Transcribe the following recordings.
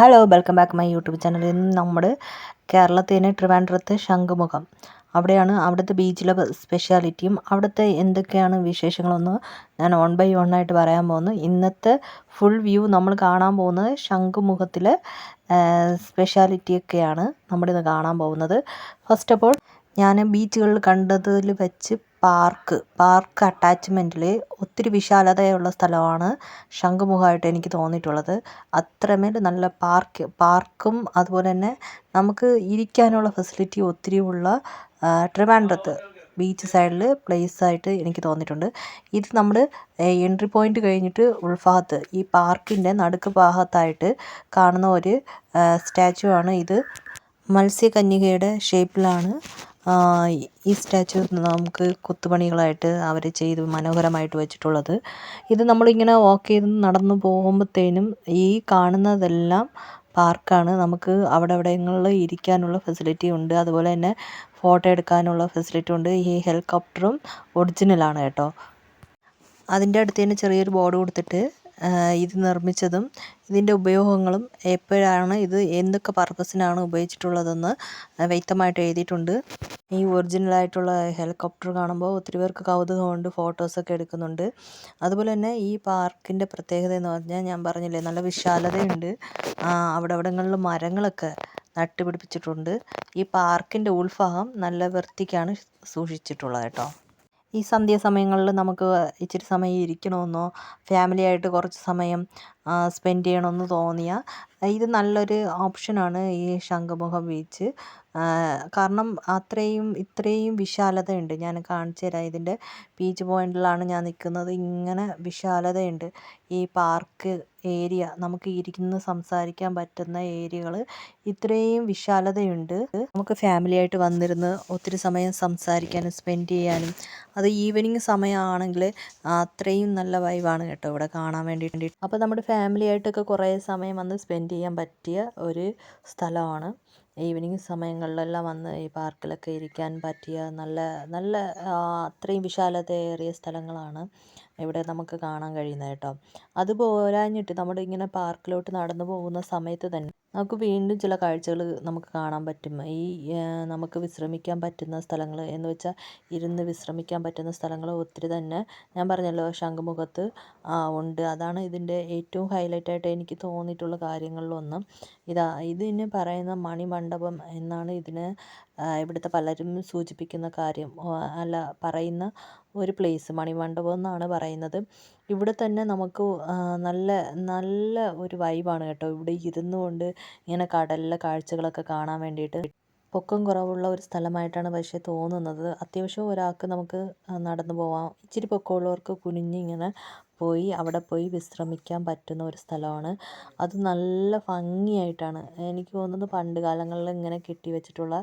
Hello welcome back my YouTube channel ഇന്ന് നമ്മൾ കേരളത്തിന് ട്രിവാൻഡ്രത്ത് ശംഖുമുഖം. അവിടെയാണ് അവിടുത്തെ ബീച്ചിലെ സ്പെഷ്യാലിറ്റിയും അവിടുത്തെ എന്തൊക്കെയാണ് വിശേഷങ്ങളൊന്ന് ഞാൻ വൺ ബൈ വൺ ആയിട്ട് പറയാൻ പോകുന്നു ഇന്നത്തെ ഫുൾ വ്യൂ നമ്മൾ കാണാൻ പോകുന്നത് ശംഖുമുഖത്തിലെ സ്പെഷ്യാലിറ്റിയൊക്കെയാണ് നമ്മളിന്ന് കാണാൻ പോകുന്നത്. ഫസ്റ്റ് ഓഫ് ഓൾ ഞാൻ ബീച്ചുകളിൽ കണ്ടതിൽ വെച്ച് പാർക്ക്. പാർക്ക് അറ്റാച്ച്മെന്റിൽ ഒത്തിരി വിശാലതയുള്ള സ്ഥലമാണ് ശംഖുമുഖമായിട്ട് എനിക്ക് തോന്നിയിട്ടുള്ളത്. അത്രമേൽ നല്ല പാർക്ക് പാർക്കും അതുപോലെ തന്നെ നമുക്ക് ഇരിക്കാനുള്ള ഫെസിലിറ്റി ഒത്തിരി ഉള്ള ട്രിവാൻഡ്രത്ത് ബീച്ച് സൈഡിൽ പ്ലേസ് ആയിട്ട് എനിക്ക് തോന്നിയിട്ടുണ്ട്. ഇത് നമ്മൾ എൻട്രി പോയിന്റ് കഴിഞ്ഞിട്ട് ഉൾഭാഗത്ത് ഈ പാർക്കിന്റെ നടുക്ക് ഭാഗത്തായിട്ട് കാണുന്ന ഒരു സ്റ്റാച്ചു ആണ് ഇത്. മത്സ്യകന്യകയുടെ ഷേപ്പിലാണ് ഈ സ്റ്റാച്ചു നമുക്ക് കൊത്തുപണികളായിട്ട് അവർ ചെയ്ത് മനോഹരമായിട്ട് വെച്ചിട്ടുള്ളത്. ഇത് നമ്മളിങ്ങനെ വാക്ക് ചെയ്ത് നടന്നു പോകുമ്പോഴത്തേനും ഈ കാണുന്നതെല്ലാം പാർക്കാണ്. നമുക്ക് അവിടെ അവിടങ്ങളിൽ ഇരിക്കാനുള്ള ഫെസിലിറ്റി ഉണ്ട്. അതുപോലെ തന്നെ ഫോട്ടോ എടുക്കാനുള്ള ഫെസിലിറ്റി ഉണ്ട്. ഈ ഹെലികോപ്റ്ററും ഒറിജിനലാണ് കേട്ടോ. അതിന്റെ അടുത്ത് തന്നെ ചെറിയൊരു ബോർഡ് കൊടുത്തിട്ട് ഇത് നിർമ്മിച്ചതും ഇതിന്റെ ഉപയോഗങ്ങളും എപ്പോഴാണ് ഇത് എന്തൊക്കെ പർപ്പസിനാണ് ഉപയോഗിച്ചിട്ടുള്ളതെന്ന് വ്യക്തമായിട്ട് എഴുതിയിട്ടുണ്ട്. ഈ ഒറിജിനൽ ആയിട്ടുള്ള ഹെലികോപ്റ്റർ കാണുമ്പോൾ ഒത്തിരി പേർക്ക് കൗതുകമുണ്ട് ഫോട്ടോസൊക്കെ എടുക്കുന്നുണ്ട്. അതുപോലെ തന്നെ ഈ പാർക്കിന്റെ പ്രത്യേകത എന്ന് പറഞ്ഞാൽ ഞാൻ പറഞ്ഞില്ലേ നല്ല വിശാലതയുണ്ട്. അവിടെ അവിടങ്ങളിൽ മരങ്ങളൊക്കെ നട്ടുപിടിപ്പിച്ചിട്ടുണ്ട്. ഈ പാർക്കിന്റെ ഉൾഭാഗം നല്ല വൃത്തിക്കാണ് സൂക്ഷിച്ചിട്ടുള്ളത് കേട്ടോ. ഈ സന്ധ്യാസമയങ്ങളിൽ നമുക്ക് ഇച്ചിരി സമയം ഇരിക്കണമെന്നോ ഫാമിലിയായിട്ട് കുറച്ച് സമയം സ്പെൻഡ് ചെയ്യണമെന്ന് തോന്നിയ. ഇത് നല്ലൊരു ഓപ്ഷനാണ് ഈ ശംഖുമുഖം ബീച്ച് കാരണം അത്രയും ഇത്രയും വിശാലതയുണ്ട്. ഞാൻ കാണിച്ചു തരാം. ഇതിന്റെ ബീച്ച് പോയിന്റിലാണ് ഞാൻ നിൽക്കുന്നത് ഇങ്ങനെ വിശാലതയുണ്ട്. ഈ പാർക്ക് ഏരിയ നമുക്ക് ഇരുന്ന് സംസാരിക്കാൻ പറ്റുന്ന ഏരിയകൾ ഇത്രയും വിശാലതയുണ്ട്. നമുക്ക് ഫാമിലിയായിട്ട് വന്നിരുന്ന് ഒത്തിരി സമയം സംസാരിക്കാനും സ്പെൻഡ് ചെയ്യാനും. അത് ഈവനിങ് സമയമാണെങ്കിൽ അത്രയും നല്ല വൈബാണ് കേട്ടോ ഇവിടെ കാണാൻ വേണ്ടിയിട്ട്. അപ്പോൾ നമ്മുടെ ഫാമിലിയായിട്ടൊക്കെ കുറേ സമയം വന്ന് സ്പെൻഡ് ചെയ്യാൻ പറ്റിയ ഒരു സ്ഥലമാണ്. ഈവനിങ് സമയങ്ങളിലെല്ലാം വന്ന് ഈ പാർക്കിലൊക്കെ ഇരിക്കാൻ പറ്റിയ നല്ല നല്ല അത്രയും വിശാലതയേറിയ സ്ഥലങ്ങളാണ് ഇവിടെ നമുക്ക് കാണാൻ കഴിയുന്നത് കേട്ടോ. അത് പോരാഞ്ഞിട്ട് നമ്മുടെ ഇങ്ങനെ പാർക്കിലോട്ട് നടന്നു പോകുന്ന സമയത്ത് തന്നെ നമുക്ക് വീണ്ടും ചില കാഴ്ചകൾ നമുക്ക് കാണാൻ പറ്റും. ഈ നമുക്ക് വിശ്രമിക്കാൻ പറ്റുന്ന സ്ഥലങ്ങൾ എന്ന് വെച്ചാൽ ഇരുന്ന് വിശ്രമിക്കാൻ പറ്റുന്ന സ്ഥലങ്ങൾ ഒത്തിരി തന്നെ ഞാൻ പറഞ്ഞല്ലോ ശംഖുമുഖത്ത് ഉണ്ട്. അതാണ് ഇതിന്റെ ഏറ്റവും ഹൈലൈറ്റ് ആയിട്ട് എനിക്ക് തോന്നിയിട്ടുള്ള കാര്യങ്ങളിലൊന്ന്. ഇതാ ഇതിന് പറയുന്ന മണിമണ്ഡപം എന്നാണ് ഇതിന് ഇവിടുത്തെ പലരും സൂചിപ്പിക്കുന്ന കാര്യം. അല്ല പറയുന്ന ഒരു പ്ലേസ് മണിമണ്ഡപം എന്നാണ് പറയുന്നത്. ഇവിടെ തന്നെ നമുക്ക് നല്ല നല്ല ഒരു വൈബാണ് കേട്ടോ. ഇവിടെ ഇരുന്നു കൊണ്ട് ഇങ്ങനെ കടലിലെ കാഴ്ചകളൊക്കെ കാണാൻ വേണ്ടിയിട്ട്. പൊക്കം കുറവുള്ള ഒരു സ്ഥലമായിട്ടാണ് പക്ഷേ തോന്നുന്നത്. അത്യാവശ്യം ഒരാൾക്ക് നമുക്ക് നടന്നു പോവാം. ഇച്ചിരി പൊക്കമുള്ളവർക്ക് കുനിഞ്ഞിങ്ങനെ പോയി അവിടെ പോയി വിശ്രമിക്കാൻ പറ്റുന്ന ഒരു സ്ഥലമാണ്. അത് നല്ല ഭംഗിയായിട്ടാണ്. എനിക്ക് തോന്നുന്നത് പണ്ട് കാലങ്ങളിൽ ഇങ്ങനെ കെട്ടി വെച്ചിട്ടുള്ള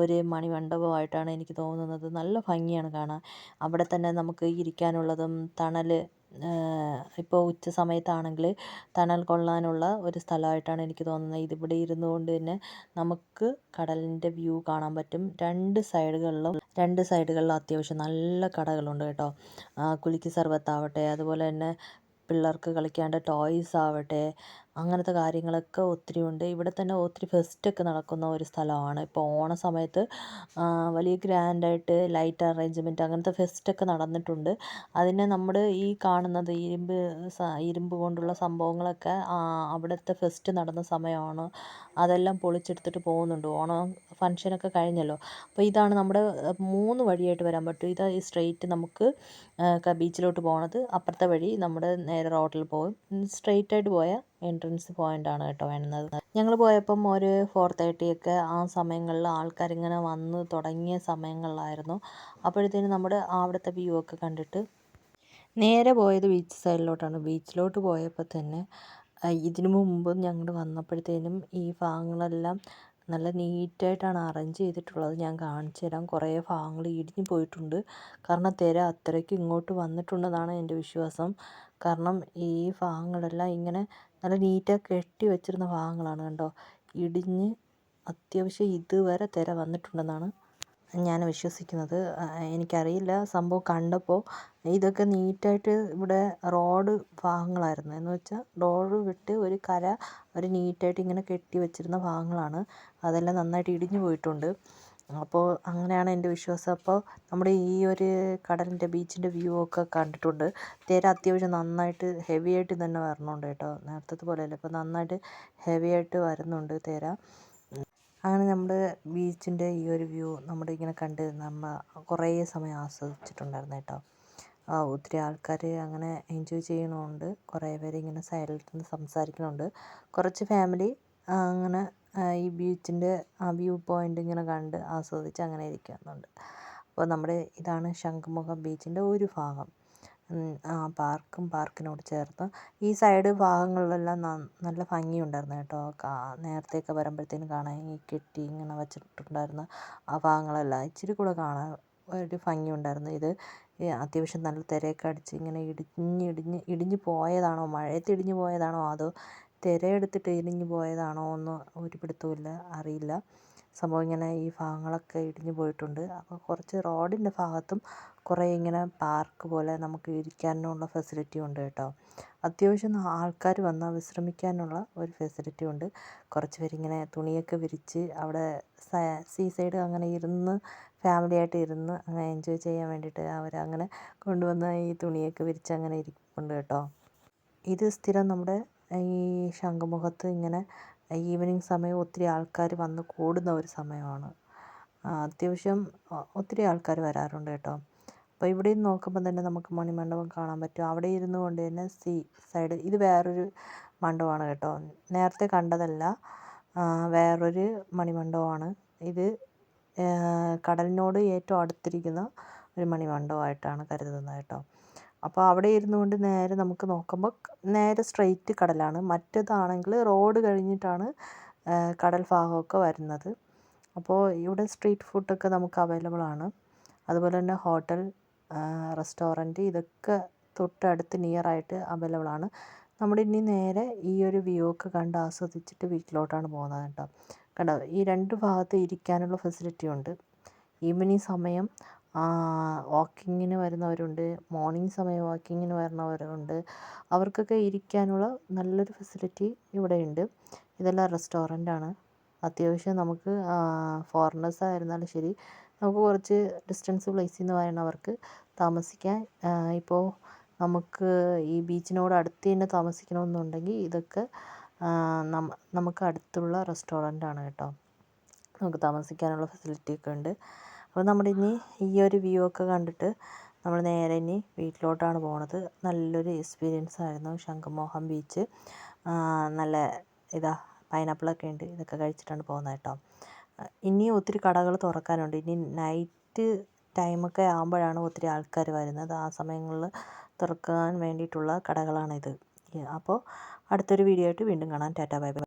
ഒരു മണിമണ്ഡപമായിട്ടാണ് എനിക്ക് തോന്നുന്നത്. നല്ല ഭംഗിയാണ് കാണാൻ. അവിടെ തന്നെ നമുക്ക് ഇരിക്കാനുള്ളതും തണൽ ഇപ്പോൾ ഉച്ച സമയത്താണെങ്കിൽ തണൽ കൊള്ളാനുള്ള ഒരു സ്ഥലമായിട്ടാണ് എനിക്ക് തോന്നുന്നത്. ഇതിവിടെ ഇരുന്നുകൊണ്ട് തന്നെ നമുക്ക് കടലിന്റെ വ്യൂ കാണാൻ പറ്റും. രണ്ട് സൈഡുകളിലും രണ്ട് സൈഡുകളിലും അത്യാവശ്യം നല്ല കടകളുണ്ട് കേട്ടോ. കുലുക്കി സർബത്താവട്ടെ അതുപോലെ തന്നെ പിള്ളേർക്ക് കളിക്കേണ്ട ടോയ്സ് ആവട്ടെ അങ്ങനത്തെ കാര്യങ്ങളൊക്കെ ഒത്തിരി ഉണ്ട്. ഇവിടെ തന്നെ ഒത്തിരി ഫെസ്റ്റൊക്കെ നടക്കുന്ന ഒരു സ്ഥലമാണ്. ഇപ്പോൾ ഓണ സമയത്ത് വലിയ ഗ്രാൻഡായിട്ട് ലൈറ്റ് അറേഞ്ച്മെന്റ് അങ്ങനത്തെ ഫെസ്റ്റൊക്കെ നടന്നിട്ടുണ്ട്. അതിനെ നമ്മൾ ഈ കാണുന്നത് ഇരുമ്പ് ഇരുമ്പ് കൊണ്ടുള്ള സംഭവങ്ങളൊക്കെ അവിടുത്തെ ഫെസ്റ്റ് നടന്ന സമയമാണ്. അതെല്ലാം പൊളിച്ചെടുത്തിട്ട് പോകുന്നുണ്ട്. ഓണം ഫംഗ്ഷനൊക്കെ കഴിഞ്ഞല്ലോ. അപ്പോൾ ഇതാണ് നമ്മുടെ മൂന്ന് വഴിയായിട്ട് വരാൻ പറ്റും. ഇത് സ്ട്രെയിറ്റ് നമുക്ക് ബീച്ചിലോട്ട് പോകണത് അപ്പുറത്തെ വഴി നമ്മുടെ നേരെ റോഡിൽ പോകും. സ്ട്രെയിറ്റ് ആയിട്ട് പോയാൽ എൻട്രൻസ് പോയിന്റ് ആണ് കേട്ടോ വേണ്ടത്. ഞങ്ങൾ പോയപ്പം ഒരു ഫോർ തേർട്ടി ഒക്കെ ആ സമയങ്ങളിൽ ആൾക്കാരിങ്ങനെ വന്ന് തുടങ്ങിയ സമയങ്ങളിലായിരുന്നു. അപ്പോഴത്തേനും നമ്മുടെ അവിടുത്തെ വ്യൂ ഒക്കെ കണ്ടിട്ട് നേരെ പോയത് ബീച്ച് സൈഡിലോട്ടാണ് ബീച്ചിലോട്ട് പോയപ്പോൾ തന്നെ ഇതിനു മുമ്പ് ഞങ്ങൾ വന്നപ്പോഴത്തേനും ഈ ഭാഗങ്ങളെല്ലാം നല്ല നീറ്റായിട്ടാണ് അറേഞ്ച് ചെയ്തിട്ടുള്ളത്. ഞാൻ കാണിച്ചു തരാം. കുറേ ഭാഗങ്ങൾ ഇടിഞ്ഞു പോയിട്ടുണ്ട്. കാരണം തിര അത്രയ്ക്ക് ഇങ്ങോട്ട് വന്നിട്ടുണ്ടെന്നാണ് എന്റെ വിശ്വാസം. കാരണം ഈ ഭാഗങ്ങളെല്ലാം ഇങ്ങനെ നല്ല നീറ്റായി കെട്ടി വെച്ചിരുന്ന ഭാഗങ്ങളാണ് കണ്ടോ? ഇടിഞ്ഞ് അത്യാവശ്യം ഇതുവരെ തിര വന്നിട്ടുണ്ടെന്നാണ് ഞാൻ വിശ്വസിക്കുന്നത്. എനിക്കറിയില്ല. സംഭവം കണ്ടപ്പോൾ ഇതൊക്കെ നീറ്റായിട്ട് ഇവിടെ റോഡ് ഭാഗങ്ങളായിരുന്നു. എന്ന് വെച്ചാൽ റോഡ് വിട്ട് ഒരു കര ഒരു നീറ്റായിട്ട് ഇങ്ങനെ കെട്ടി വെച്ചിരുന്ന ഭാഗങ്ങളാണ്. അതെല്ലാം നന്നായിട്ട് ഇടിഞ്ഞു പോയിട്ടുണ്ട്. അപ്പോൾ അങ്ങനെയാണ് എന്റെ വിശ്വാസം. അപ്പോൾ നമ്മുടെ ഈ ഒരു കടലിന്റെ ബീച്ചിന്റെ വ്യൂ ഒക്കെ കണ്ടിട്ടുണ്ട്. തിര അത്യാവശ്യം നന്നായിട്ട് ഹെവി ആയിട്ട് തന്നെ വരുന്നുണ്ട് കേട്ടോ. നേരത്തെ പോലെയല്ല. ഇപ്പോൾ നന്നായിട്ട് ഹെവി ആയിട്ട് വരുന്നുണ്ട് തിര. അങ്ങനെ നമ്മൾ ബീച്ചിന്റെ ഈ ഒരു വ്യൂ നമ്മുടെ ഇങ്ങനെ കണ്ട് നമ്മൾ കുറേ സമയം ആസ്വദിച്ചിട്ടുണ്ടായിരുന്നു കേട്ടോ. ഒത്തിരി ആൾക്കാർ അങ്ങനെ എൻജോയ് ചെയ്യണമുണ്ട് കുറേ പേര് ഇങ്ങനെ സൈഡിൽ നിന്ന് സംസാരിക്കുന്നുണ്ട്. കുറച്ച് ഫാമിലി അങ്ങനെ ഈ ബീച്ചിന്റെ ആ വ്യൂ പോയിന്റ് ഇങ്ങനെ കണ്ട് ആസ്വദിച്ച് അങ്ങനെ ഇരിക്കുന്നുണ്ട്. അപ്പോൾ നമ്മുടെ ഇതാണ് ശംഖുമുഖം ബീച്ചിന്റെ ഒരു ഭാഗം. ആ പാർക്കും പാർക്കിനോട് ചേർന്ന് ഈ സൈഡ് ഭാഗങ്ങളിലെല്ലാം നല്ല ഭംഗിയുണ്ടായിരുന്നു കേട്ടോ. നേരത്തെയൊക്കെ വരുമ്പോഴത്തേനും കാണാൻ ഈ കെട്ടി ഇങ്ങനെ വെച്ചിട്ടുണ്ടായിരുന്ന ആ ഭാഗങ്ങളെല്ലാം ഇച്ചിരി കൂടെ കാണാൻ ഒരു ഭംഗിയുണ്ടായിരുന്നു. ഇത് അത്യാവശ്യം നല്ല തിരയൊക്കെ അടിച്ച് ഇങ്ങനെ ഇടിഞ്ഞ് ഇടിഞ്ഞ് ഇടിഞ്ഞ് പോയതാണോ മഴയത്ത് ഇടിഞ്ഞ് പോയതാണോ അതോ തിരയെടുത്തിട്ട് ഇടിഞ്ഞ് പോയതാണോ എന്ന് ഒരു പിടുത്തവുമില്ല അറിയില്ല. സംഭവം ഇങ്ങനെ ഈ ഭാഗങ്ങളൊക്കെ ഇടിഞ്ഞു പോയിട്ടുണ്ട്. അപ്പോൾ കുറച്ച് റോഡിന്റെ ഭാഗത്തും കുറേ ഇങ്ങനെ പാർക്ക് പോലെ നമുക്ക് ഇരിക്കാനുള്ള ഫെസിലിറ്റി ഉണ്ട് കേട്ടോ. അത്യാവശ്യം ആൾക്കാർ വന്നാൽ വിശ്രമിക്കാനുള്ള ഒരു ഫെസിലിറ്റി ഉണ്ട്. കുറച്ച് പേരിങ്ങനെ തുണിയൊക്കെ വിരിച്ച് അവിടെ സീ സൈഡ് അങ്ങനെ ഇരുന്ന് ഫാമിലി ആയിട്ട് ഇരുന്ന് അങ്ങനെ എൻജോയ് ചെയ്യാൻ വേണ്ടിയിട്ട് അവരങ്ങനെ കൊണ്ടുവന്ന ഈ തുണിയൊക്കെ വിരിച്ച് അങ്ങനെ ഇരിപ്പുണ്ട് കേട്ടോ. ഇത് സ്ഥിരം നമ്മുടെ ഈ ശംഖുമുഖത്ത് ഇങ്ങനെ ഈവനിങ് സമയം ഒത്തിരി ആൾക്കാർ വന്ന് കൂടുന്ന ഒരു സമയമാണ്. അത്യാവശ്യം ഒത്തിരി ആൾക്കാർ വരാറുണ്ട് കേട്ടോ. അപ്പോൾ ഇവിടെ നിന്ന് നോക്കുമ്പോൾ തന്നെ നമുക്ക് മണിമണ്ഡപം കാണാൻ പറ്റും. അവിടെ ഇരുന്നു കൊണ്ട് തന്നെ സീ സൈഡ് ഇത് വേറൊരു മണ്ഡപമാണ് കേട്ടോ. നേരത്തെ കണ്ടതല്ല വേറൊരു മണിമണ്ഡപമാണ്. ഇത് കടലിനോട് ഏറ്റവും അടുത്തിരിക്കുന്ന ഒരു മണിമണ്ഡപമായിട്ടാണ് കരുതുന്നത് കേട്ടോ. അപ്പോൾ അവിടെ ഇരുന്നു കൊണ്ട് നേരെ നമുക്ക് നോക്കുമ്പോൾ നേരെ സ്ട്രെയിറ്റ് കടലാണ്. മറ്റേതാണെങ്കിൽ റോഡ് കഴിഞ്ഞിട്ടാണ് കടൽ ഭാഗമൊക്കെ വരുന്നത്. അപ്പോൾ ഇവിടെ സ്ട്രീറ്റ് ഫുഡൊക്കെ നമുക്ക് അവൈലബിൾ ആണ്. അതുപോലെ തന്നെ ഹോട്ടൽ റെസ്റ്റോറന്റ് ഇതൊക്കെ തൊട്ടടുത്ത് നിയർ ആയിട്ട് അവൈലബിൾ ആണ്. നമ്മൾ ഇനി നേരെ ഈ ഒരു വ്യൂ ഒക്കെ കണ്ട് ആസ്വദിച്ചിട്ട് വീട്ടിലോട്ടാണ് പോകുന്നത് കേട്ടോ. കണ്ടോ? ഈ രണ്ട് ഭാഗത്ത് ഇരിക്കാനുള്ള ഫെസിലിറ്റി ഉണ്ട്. ഈവനിങ് സമയം വാക്കിങ്ങിന് വരുന്നവരുണ്ട് മോർണിംഗ് സമയം വാക്കിങ്ങിന് വരുന്നവരുണ്ട്. അവർക്കൊക്കെ ഇരിക്കാനുള്ള നല്ലൊരു ഫെസിലിറ്റി ഇവിടെയുണ്ട്. ഇതെല്ലാം ആണ്. അത്യാവശ്യം നമുക്ക് ഫോറിനേഴ്സ് ആയിരുന്നാലും ശരി നമുക്ക് കുറച്ച് ഡിസ്റ്റൻസ് പ്ലേസിൽ നിന്ന് വരുന്നവർക്ക് താമസിക്കാൻ ഇപ്പോൾ നമുക്ക് ഈ ബീച്ചിനോട് അടുത്ത് തന്നെ താമസിക്കണമെന്നുണ്ടെങ്കിൽ ഇതൊക്കെ നമുക്ക് അടുത്തുള്ള റെസ്റ്റോറന്റ് ആണ് കേട്ടോ. നമുക്ക് താമസിക്കാനുള്ള ഫെസിലിറ്റി ഒക്കെ ഉണ്ട്. അപ്പോൾ നമ്മളിനി ഈ ഒരു വ്യൂ ഒക്കെ കണ്ടിട്ട് നമ്മൾ നേരെ ഇനി വീട്ടിലോട്ടാണ് പോണത്. നല്ലൊരു എക്സ്പീരിയൻസ് ആയിരുന്നു ശംഖുമുഖം ബീച്ച് നല്ല ഇതാ പൈനാപ്പിളൊക്കെ ഉണ്ട്. ഇതൊക്കെ കഴിച്ചിട്ടാണ് പോകുന്നത് കേട്ടോ. ഇനിയും ഒത്തിരി കടകൾ തുറക്കാനുണ്ട്. ഇനി നൈറ്റ് ടൈമൊക്കെ ആകുമ്പോഴാണ് ഒത്തിരി ആൾക്കാർ വരുന്നത്. ആ സമയങ്ങളിൽ തുറക്കാൻ വേണ്ടിയിട്ടുള്ള കടകളാണിത്. അപ്പോൾ അടുത്തൊരു വീഡിയോ ആയിട്ട് വീണ്ടും കാണാം. Tata bye bye